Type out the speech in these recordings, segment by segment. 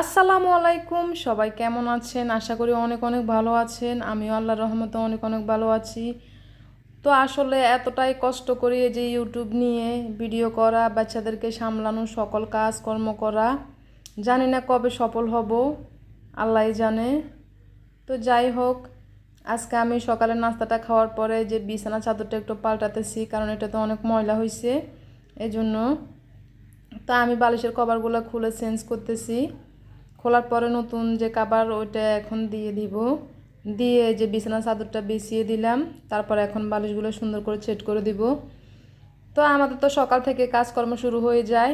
আসসালামু আলাইকুম, সবাই কেমন আছেন? আশা করি অনেক অনেক ভালো আছেন। আমিও আল্লাহর রহমতে অনেক অনেক ভালো আছি। তো আসলে এতটাই কষ্ট করি যে ইউটিউব নিয়ে ভিডিও করা, বাচ্চাদেরকে সামলানো, সকল কাজকর্ম করা, জানি না কবে সফল হব আল্লাহই জানে। তো যাই হোক, আজকে আমি সকালে নাস্তাটা খাওয়ার পরে যে বিছানা চাদরটা একটু পাল্টাতেছি, কারণ এটা তো অনেক ময়লা হয়েছে এই জন্য তা আমি বালিশের কভারগুলো খুলে চেঞ্জ করতেছি। খোলার পরে নতুন যে কাবার ওইটা এখন দিয়ে দিব। দিয়ে যে বিছানা চাদরটা বিছিয়ে দিলাম, তারপর এখন বালিশগুলো সুন্দর করে সেট করে দিব। তো আমাদের তো সকাল থেকে কাজকর্ম শুরু হয়ে যায়।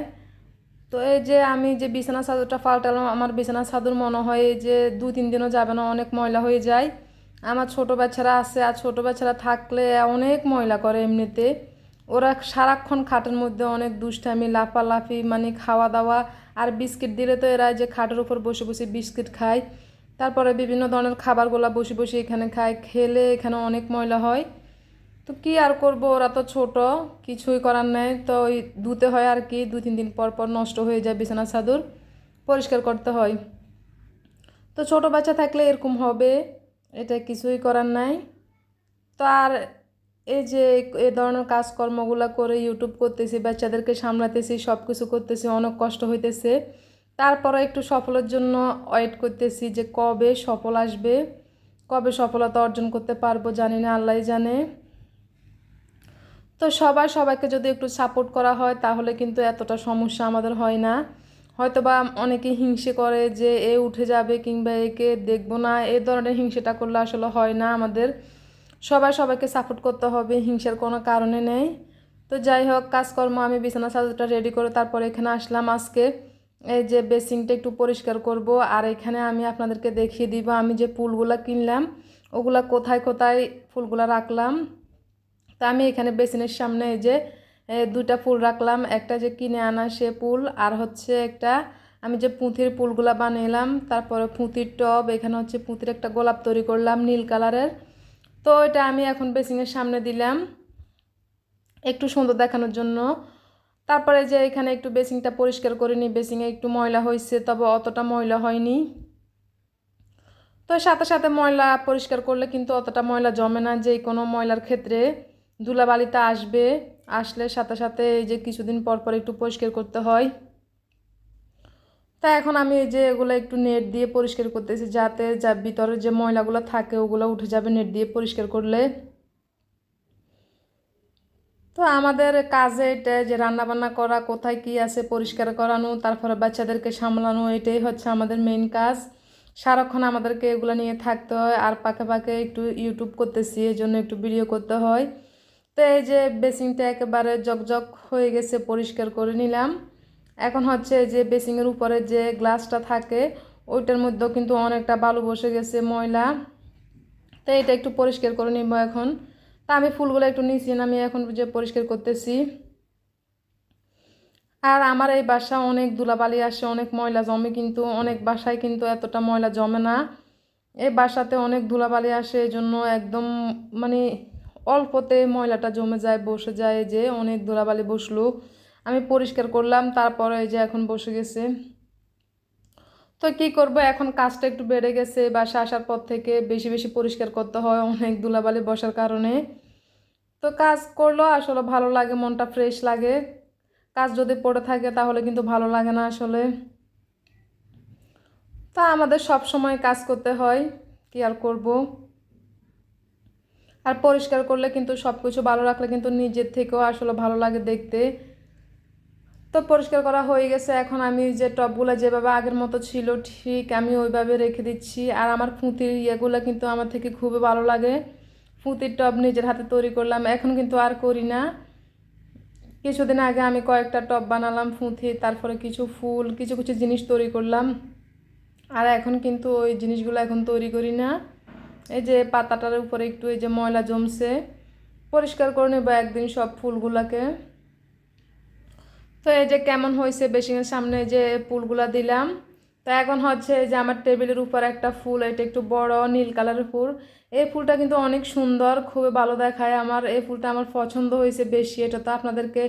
তো এই যে আমি যে বিছানা চাদরটা পাল্টালাম আমার বিছানা চাদর মনে হয় এই যে দু তিন দিনও যাবে না, অনেক ময়লা হয়ে যায়। আমার ছোট বাচ্চারা আছে, আর ছোট বাচ্চারা থাকলে অনেক ময়লা করে এমনিতে। ওরা সারাক্ষণ খাটের মধ্যে অনেক দুষ্টামি, লাফালাফি মানে খাওয়া দাওয়া আর বিস্কিট দিলে তো এরা যে খাটের উপর বসে বসে বিস্কিট খায়। তারপরে বিভিন্ন ধরনের খাবারগুলো বসে বসে এখানে খায়। খেলে এখানে অনেক ময়লা হয়। তো কি আর করব? ওরা তো ছোট, কিছুই করার নেই। তো ওই ধুতে হয় আর কি। দু তিন দিন পর পর নষ্ট হয়ে যায় বিছানা চাদর। পরিষ্কার করতে হয়। তো ছোট বাচ্চা থাকলে এরকম হবে। এটা কিছুই করার নাই। তো আর এই যে এ ধরনের কাজকর্মগুলো করে ইউটিউব করতেছি, বাচ্চাদেরকে সামলাতেছি সব কিছু করতেছি, অনেক কষ্ট হইতেছে। তারপরে একটু সফলের জন্য ওয়েট করতেছি যে কবে সফল আসবে, কবে সফলতা অর্জন করতে পারব জানি না আল্লাহ জানে। তো সবাই সবাইকে যদি একটু সাপোর্ট করা হয়, তাহলে কিন্তু এতটা সমস্যা আমাদের হয় না। হয়তো বা অনেকে হিংসে করে যে এ উঠে যাবে কিংবা একে দেখব না, এ ধরনের হিংসেটা করলে আসলে হয় না আমাদের। সবাই সবাইকে সাপোর্ট করতে হবে হিংসার কোনো কারণে নেই। তো যাই হোক কাজকর্ম আমি বিছানা চাদরটা রেডি করে তারপর এখানে আসলাম আজকে। এই যে বেসিংটা একটু পরিষ্কার করব আর এখানে আমি আপনাদেরকে দেখিয়ে দিব আমি যে ফুলগুলা কিনলাম ওগুলা কোথায় কোথায় ফুলগুলা রাখলাম। তা আমি এখানে বেসিনের সামনে এই যে এ, দুইটা ফুল রাখলাম একটা যে কিনে আনা সে ফুল আর হচ্ছে একটা আমি যে পুঁথির ফুলগুলা বানিয়েলাম তারপরে পুঁতির টব এখানে হচ্ছে পুঁতির একটা গোলাপ তৈরি করলাম নীল কালারের। তো এটা আমি এখন বেসিংয়ের সামনে দিলাম একটু সুন্দর দেখানোর জন্য। তারপরে যে এখানে একটু বেসিংটা পরিষ্কার করে নিই বেসিংয়ে একটু ময়লা হয়েছে তবে অতটা ময়লা হয়নি। তো সাথে সাথে ময়লা পরিষ্কার করলে কিন্তু অতটা ময়লা জমে না, যে কোনো ময়লার ক্ষেত্রে ধুলাবালিতে আসবে, আসলে সাথে সাথে এই যে কিছুদিন পর পর একটু পরিষ্কার করতে হয়। তা এখন আমি এই যে এগুলো একটু নেট দিয়ে পরিষ্কার করতেছি, যাতে যা ভিতরে যে ময়লাগুলো থাকে ওগুলো উঠে যাবে নেট দিয়ে পরিষ্কার করলে। তো আমাদের কাজে এটা যে রান্না বান্না করা, কোথায় কি আছে পরিষ্কার করানো, তারপরে বাচ্চাদেরকে সামলানো, এটাই হচ্ছে আমাদের মেইন কাজ। সারাক্ষণ আমাদেরকে এগুলো নিয়ে থাকতে হয়, আর পাকে পাকে একটু ইউটিউব করতেছি এই জন্য একটু ভিডিও করতে হয়। তো এই যে বেসিংটা একেবারে জকজক হয়ে গেছে, পরিষ্কার করে নিলাম। এখন হচ্ছে যে বেসিংয়ের উপরে যে গ্লাসটা থাকে, ওইটার মধ্যেও কিন্তু অনেকটা বালু বসে গেছে, ময়লা। তো এটা একটু পরিষ্কার করে নিব এখন। তা আমি ফুলগুলো একটু নিচে নামিয়ে এখন যে পরিষ্কার করতেছি। আর আমার এই বাসা অনেক ধুলাবালি আসে, অনেক ময়লা জমে কিন্তু, অনেক বাসায় কিন্তু এতটা ময়লা জমে না। এই বাসাতে অনেক ধুলাবালি আসে, এই জন্য একদম মানে অল্পতে ময়লাটা জমে যায়, বসে যায় যে অনেক ধুলাবালি বসল। আমি পরিষ্কার করলাম, তারপরে এই যে এখন বসে গেছে। তো কি করব, এখন কাজটা একটু বেড়ে গেছে বাসা আসার পর থেকে বেশি বেশি পরিষ্কার করতে হয় অনেক ধুলাবালি বসার কারণে। তো কাজ করলেও আসলে ভালো লাগে, মনটা ফ্রেশ লাগে। কাজ যদি পড়ে থাকে তাহলে কিন্তু ভালো লাগে না আসলে। তা আমাদের সব সময় কাজ করতে হয়, কি আর করব? আর পরিষ্কার করলে কিন্তু সব কিছু ভালো রাখলে কিন্তু নিজের থেকেও আসলে ভালো লাগে দেখতে। তো পরিষ্কার করা হয়ে গেছে। এখন আমি যে টবগুলো যেভাবে আগের মতো ছিল, ঠিক আমি ওইভাবে রেখে দিচ্ছি। আর আমার ফুঁতির ইয়েগুলো কিন্তু আমার থেকে খুবই ভালো লাগে। ফুঁতির টব নিজের হাতে তৈরি করলাম। এখন কিন্তু আর করি না। কিছুদিন আগে আমি কয়েকটা টব বানালাম ফুঁথি তারপরে কিছু ফুল, কিছু কিছু জিনিস তৈরি করলাম। আর এখন কিন্তু ওই জিনিসগুলো এখন তৈরি করি না। এই যে পাতাটার উপরে একটু এই যে ময়লা জমছে। পরিষ্কার করে নেব একদিন সব ফুলগুলোকে। তো এই যে কেমন হয়েছে বেসিংয়ের সামনে যে ফুলগুলা দিলাম, তো এখন হচ্ছে যে আমার টেবিলের উপর একটা ফুল, এটা একটু বড় নীল কালারের ফুল। এই ফুলটা কিন্তু অনেক সুন্দর, খুবই ভালো দেখায় আমার। এই ফুলটা আমার পছন্দ হয়েছে বেশি, এটা তো আপনাদেরকে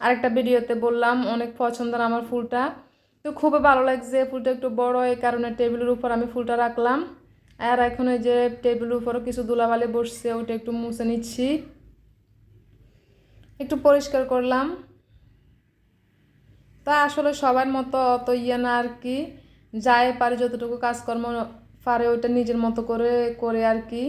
আরেকটা ভিডিওতে বললাম, অনেক পছন্দের আমার ফুলটা। তো খুবই ভালো লাগছে ফুলটা একটু বড়, এই কারণে টেবিলের উপর আমি ফুলটা রাখলাম। আর এখন এই যে টেবিলের উপরও কিছু ধুলাবালি বসছে ওটা একটু মুছে নিচ্ছি। একটু পরিষ্কার করলাম। তা আসলে সবার মতো অত ইয়ে না আর কি। যায় পারে যতটুকু কাজকর্ম পারে ওইটা নিজের মতো করে করে আর কি।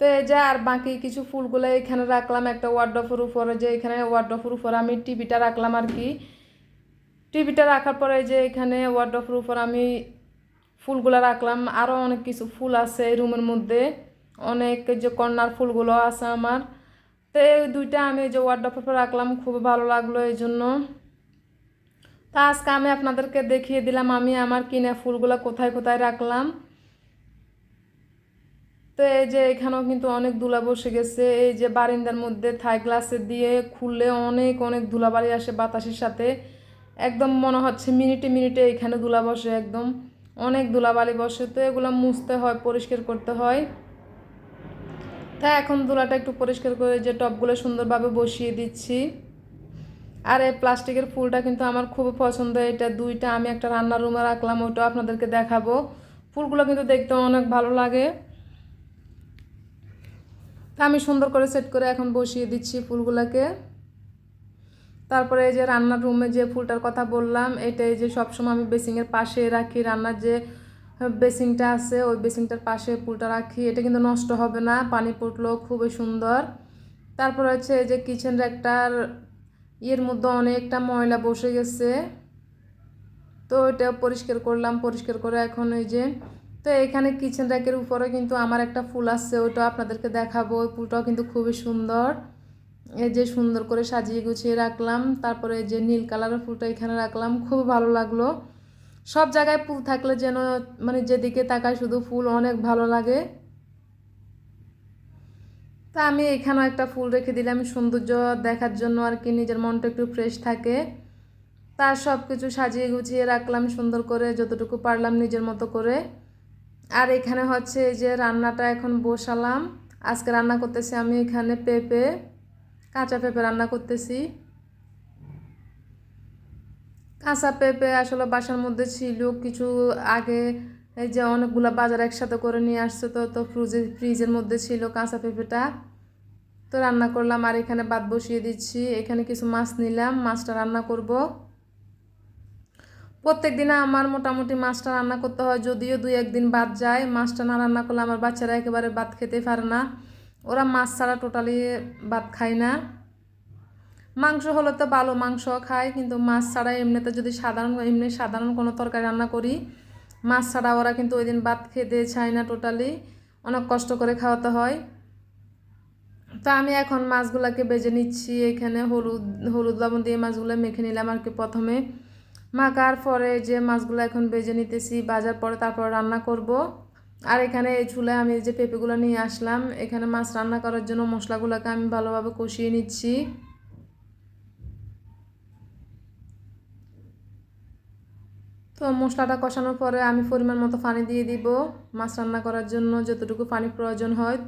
তো এই যে আর বাকি কিছু ফুলগুলো এখানে রাখলাম, একটা ওয়ার্ডফের উপরে যে এখানে ওয়ার্ডফের উপরে আমি টিভিটা রাখলাম আর কি। টিভিটা রাখার পরে যে এখানে ওয়ার্ডফের উপর আমি ফুলগুলো রাখলাম। আরও অনেক কিছু ফুল আছে এই রুমের মধ্যে। অনেক যে কর্নার ফুলগুলো আছে আমার। তো এই দুইটা আমি যে ওয়ার্ডফের রাখলাম খুব ভালো লাগল এই জন্য। তা আজকে আমি আপনাদেরকে দেখিয়ে দিলাম। আমি আমার কিনে ফুলগুলো কোথায় কোথায় রাখলাম। তো এই যে এখানেও কিন্তু অনেক ধুলা বসে গেছে। এই যে বারিন্দার মধ্যে থাই গ্লাসে দিয়ে খুললে অনেক অনেক ধুলাবাড়ি আসে বাতাসের সাথে। একদম মনে হচ্ছে মিনিটে মিনিটে এখানে ধুলা বসে একদম। অনেক ধুলাবালি বসে। তো এগুলো মুছতে হয়, পরিষ্কার করতে হয়। তা এখন ধুলাটা একটু পরিষ্কার করে যে টবগুলো সুন্দরভাবে বসিয়ে দিচ্ছি। আর এই প্লাস্টিকের ফুলটা কিন্তু আমার খুবই পছন্দ, এটা দুইটা আমি একটা রান্নার রুমে রাখলাম ওইটাও আপনাদেরকে দেখাবো। ফুলগুলো কিন্তু দেখতে অনেক ভালো লাগে। তা আমি সুন্দর করে সেট করে এখন বসিয়ে দিচ্ছি ফুলগুলোকে। তারপরে এই যে রান্নার রুমে যে ফুলটার কথা বললাম, এটা এই যে সবসময় আমি বেসিংয়ের পাশে রাখি, রান্নার যে বেসিংটা আছে, ওই বেসিংটার পাশে ফুলটা রাখি, এটা কিন্তু নষ্ট হবে না, পানি পড়লেও খুবই সুন্দর। তারপর হচ্ছে এই যে কিচেন র্যাকটার ইয়ের মধ্যে অনেকটা ময়লা বসে গেছে। তো এটা পরিষ্কার করলাম, পরিষ্কার করে এখন ওই যে, তো এখানে কিচেন র্যাকের উপরে কিন্তু আমার একটা ফুল আসছে ওইটাও আপনাদেরকে দেখাবো। ওই ফুলটাও কিন্তু খুবই সুন্দর। এই যে সুন্দর করে সাজিয়ে গুছিয়ে রাখলাম। তারপরে এই যে নীল কালারের ফুলটা এখানে রাখলাম খুব ভালো লাগল। সব জায়গায় ফুল থাকলে যেন মানে যেদিকে তাকায় শুধু ফুল অনেক ভালো লাগে। তা আমি এখানেও একটা ফুল রেখে দিলাম সৌন্দর্য দেখার জন্য আর কি, নিজের মনটা একটু ফ্রেশ থাকে। তার সব কিছু সাজিয়ে গুছিয়ে রাখলাম সুন্দর করে, যতটুকু পারলাম নিজের মতো করে। আর এখানে হচ্ছে এই যে রান্নাটা এখন বসালাম। আজকে রান্না করতেছি আমি এখানে পেঁপে, কাঁচা পেঁপে রান্না করতেছি। কাঁচা পেঁপে আসলে বাসার মধ্যে ছিল কিছু আগে এই যে অনেকগুলো বাজার একসাথে করে নিয়ে আসছে তো তো ফ্রিজে ফ্রিজের মধ্যে ছিল কাঁচা পেঁপেটা। তো রান্না করলাম আর এখানে ভাত বসিয়ে দিচ্ছি। এখানে কিছু মাছ নিলাম, মাছটা রান্না করব। প্রত্যেক দিনে আমার মোটামুটি মাছটা রান্না করতে হয়, যদিও দুই একদিন বাদ যায়। মাছটা না রান্না করলে আমার বাচ্চারা একেবারে ভাত খেতে পারে না। ওরা মাছ ছাড়া টোটালি ভাত খায় না। মাংস হলে তো ভালো মাংস খায়, কিন্তু মাছ ছাড়া এমনিতে যদি সাধারণ, এমনি সাধারণ কোনো তরকারি রান্না করি মাছ ছাড়া ওরা কিন্তু ওই দিন ভাত খেতে চায় না টোটালি অনেক কষ্ট করে খাওয়াতে হয়। তো আমি এখন মাছগুলোকে বেজে নিচ্ছি, এখানে হলুদ হলুদ লবণ দিয়ে মাছগুলো মেখে নিলাম আর কি প্রথমে। মাখার পরে যে মাছগুলো এখন বেজে নিতেছি, বাজার পরে তারপর রান্না করব। আর এখানে এই চুলায় আমি যে পেঁপেগুলো নিয়ে আসলাম, এখানে মাছ রান্না করার জন্য মশলাগুলোকে আমি ভালোভাবে কষিয়ে নিচ্ছি। তো মশলাটা কষানোর পরে আমি পরিমাণ মতো পানি দিয়ে দিব। মাছ রান্না করার জন্য যতটুকু পানি প্রয়োজন হয়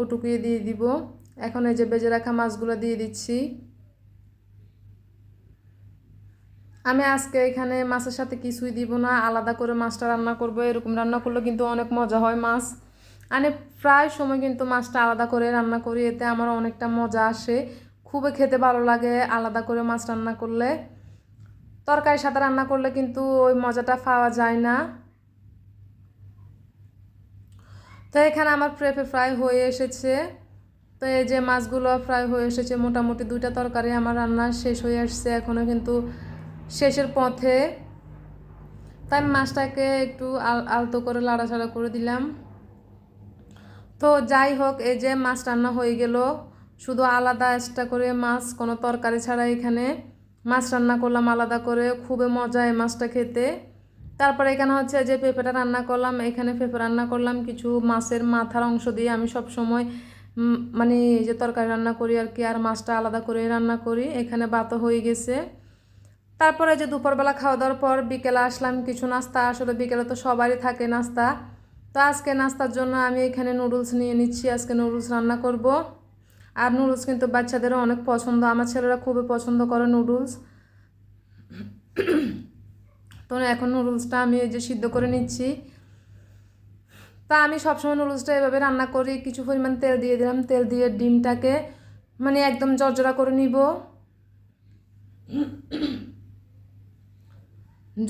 ওটুকুই দিয়ে দিব। এখন এই যে বেজে রাখা মাছগুলো দিয়ে দিচ্ছি। আমি আজকে এখানে মাছের সাথে কিছুই দিব না, আলাদা করে মাছটা রান্না করব। এরকম রান্না করলে কিন্তু অনেক মজা হয় মাছ। আমি প্রায় সময় কিন্তু মাছটা আলাদা করে রান্না করি, এতে আমার অনেকটা মজা আসে। খুবই খেতে ভালো লাগে আলাদা করে মাছ রান্না করলে। তরকারির সাথে রান্না করলে কিন্তু ওই মজাটা পাওয়া যায় না। তো এখানে আমার প্রেপে ফ্রাই হয়ে এসেছে। তো এই যে মাছগুলো ফ্রাই হয়ে এসেছে, মোটামুটি দুইটা তরকারি আমার রান্না শেষ হয়ে আসছে এখনও কিন্তু শেষের পথে। তাই মাছটাকে একটু আল, আলতো করে লাড়াচাড়া করে দিলাম। তো যাই হোক, এই যে মাছ রান্না হয়ে গেল। শুধু আলাদা এক্সট্রা করে মাছ, কোনো তরকারি ছাড়া এখানে। মাছ রান্না করলাম আলাদা করে, খুবই মজা এই মাছটা খেতে। তারপরে এখানে হচ্ছে যে পেঁপেটা রান্না করলাম, এখানে পেঁপে রান্না করলাম, কিছু মাছের মাথার অংশ দিয়ে আমি সব সময় মানে যে তরকারি রান্না করি আর কি, আর মাছটা আলাদা করে রান্না করি, এখানে বাতো হয়ে গেছে। তারপরে যে দুপুরবেলা খাওয়া দাওয়ার পর বিকেলে আসলাম, কিছু নাস্তা, আসলে বিকেলে তো সবারই থাকে নাস্তা। তো আজকে নাস্তার জন্য আমি এখানে নুডলস নিয়ে নিচ্ছি, আজকে নুডলস রান্না করব। আর নুডলস কিন্তু বাচ্চাদেরও অনেক পছন্দ। আমার ছেলেরা খুবই পছন্দ করে নুডলস তো এখন নুডলসটা আমি এই যে সিদ্ধ করে নিচ্ছি। তা আমি সবসময় নুডলসটা এভাবে রান্না করি। কিছু পরিমাণ তেল দিয়ে দিলাম। তেল দিয়ে ডিমটাকে মানে একদম জর্জরা করে নিব।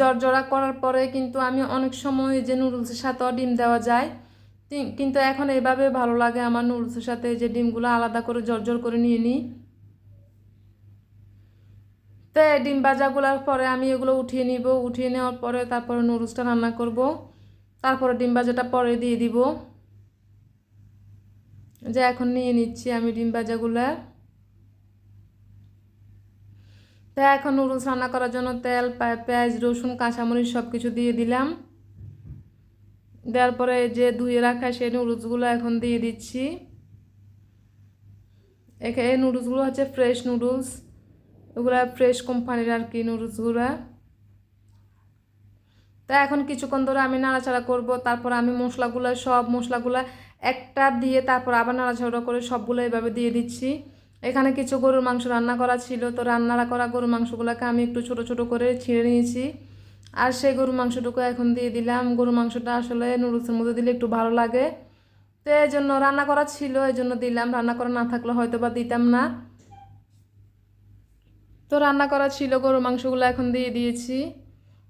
জর্জরা করার পরে কিন্তু আমি অনেক সময় যে নুডলসের সাথেও ডিম দেওয়া যায়। কিন্তু এখন এভাবে ভালো লাগে আমার নুডলসের সাথে যে ডিমগুলো আলাদা করে জর্জর করে নিয়ে নিই। তো ডিম ভাজাগুলোর পরে আমি এগুলো উঠিয়ে নিব। উঠিয়ে নেওয়ার পরে তারপরে নুডলসটা রান্না করব। তারপরে ডিম ভাজাটা পরে দিয়ে দিব। যে এখন নিয়ে নিচ্ছি আমি ডিম ভাজাগুলা। তো এখন নুডলস রান্না করার জন্য তেল পেঁয়াজ, রসুন, কাঁচামরিচ সব কিছু দিয়ে দিলাম। দেওয়ার পরে যে ধুয়ে রাখা সেই নুডলসগুলো এখন দিয়ে দিচ্ছি। এখানে এই নুডলসগুলো হচ্ছে ফ্রেশ নুডলস ওগুলা ফ্রেশ কোম্পানির আর কি নুডলসগুলো তা এখন কিছুক্ষণ ধরে আমি নাড়াচাড়া করব, তারপর আমি মশলাগুলো, সব মশলাগুলো একটা দিয়ে তারপর আবার নাড়াচাড়া করে সবগুলো এভাবে দিয়ে দিচ্ছি। এখানে কিছু গরুর মাংস রান্না করা ছিল, তো রান্না করা গরুর মাংসগুলোকে আমি একটু ছোট ছোট করে ছিঁড়ে নিয়েছি। আর সেই গরু মাংসটুকু এখন দিয়ে দিলাম। গরু মাংসটা আসলে নুডলসের মধ্যে দিলে একটু ভালো লাগে। তো এই জন্য রান্না করা ছিল, এই জন্য দিলাম। রান্না করা না থাকলে হয়তো বা দিতাম না। তো রান্না করা ছিল, গরু মাংসগুলো এখন দিয়ে দিয়েছি।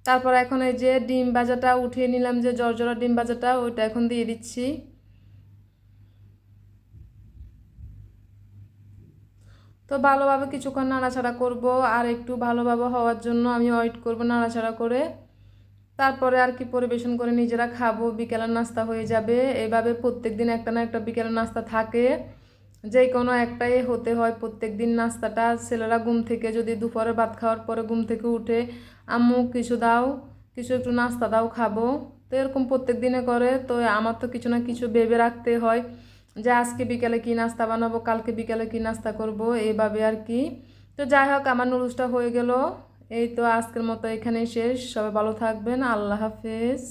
তারপর এখন এই যে ডিম বাজাটা উঠিয়ে নিলাম, যে জর্জরা ডিম বাজাটা ওইটা এখন দিয়ে দিচ্ছি। তো ভালোভাবে কিছুক্ষণ নাড়াচাড়া করব আর একটু ভালোভাবে হওয়ার জন্য আমি ওয়েট করব নাড়াচাড়া করে। তারপরে আর কি পরিবেশন করে নিজেরা খাব, বিকেলের নাস্তা হয়ে যাবে। এভাবে প্রত্যেক দিন একটা না একটা বিকেলের নাস্তা থাকে। যে কোনো একটাই হতে হয় প্রত্যেক দিন নাস্তাটা। ছেলেরা ঘুম থেকে যদি দুপুরে ভাত খাওয়ার পরে ঘুম থেকে উঠে, আম্মু, কিছু দাও, কিছু একটু নাস্তা দাও, খাব। তো এরকম প্রত্যেক দিনে করে। তো আমার তো কিছু না কিছু ভেবে রাখতে হয়। যে আজকে বিকেলে কি নাস্তা বানাবো, কালকে বিকেলে কি নাস্তা করব, এইভাবে আর কি। তো যাই হোক, আমার নুডলসটা হয়ে গেল। এই তো আজকের মতো এখানেই শেষ। সবাই ভালো থাকবেন। আল্লাহ হাফেজ।